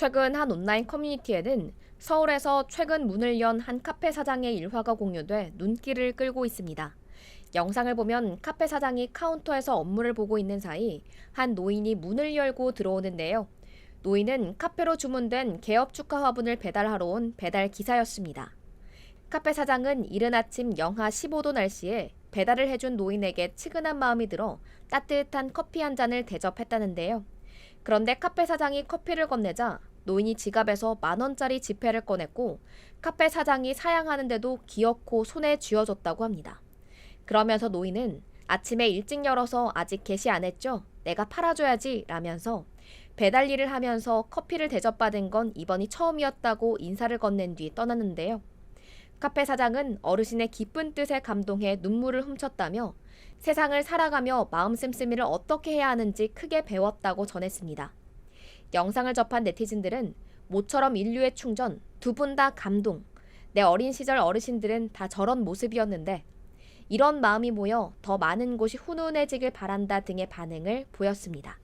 최근 한 온라인 커뮤니티에는 서울에서 최근 문을 연 한 카페 사장의 일화가 공유돼 눈길을 끌고 있습니다. 영상을 보면 카페 사장이 카운터에서 업무를 보고 있는 사이 한 노인이 문을 열고 들어오는데요. 노인은 카페로 주문된 개업 축하 화분을 배달하러 온 배달 기사였습니다. 카페 사장은 이른 아침 영하 15도 날씨에 배달을 해준 노인에게 측은한 마음이 들어 따뜻한 커피 한 잔을 대접했다는데요. 그런데 카페 사장이 커피를 건네자 노인이 지갑에서 만 원짜리 지폐를 꺼냈고 카페 사장이 사양하는데도 기어코 손에 쥐어줬다고 합니다. 그러면서 노인은 아침에 일찍 열어서 아직 개시 안 했죠? 내가 팔아줘야지 라면서 배달 일을 하면서 커피를 대접받은 건 이번이 처음이었다고 인사를 건넨 뒤 떠났는데요. 카페 사장은 어르신의 기쁜 뜻에 감동해 눈물을 훔쳤다며 세상을 살아가며 마음 씀씀이를 어떻게 해야 하는지 크게 배웠다고 전했습니다. 영상을 접한 네티즌들은 모처럼 인류의 충전, 두 분 다 감동. 내 어린 시절 어르신들은 다 저런 모습이었는데 이런 마음이 모여 더 많은 곳이 훈훈해지길 바란다 등의 반응을 보였습니다.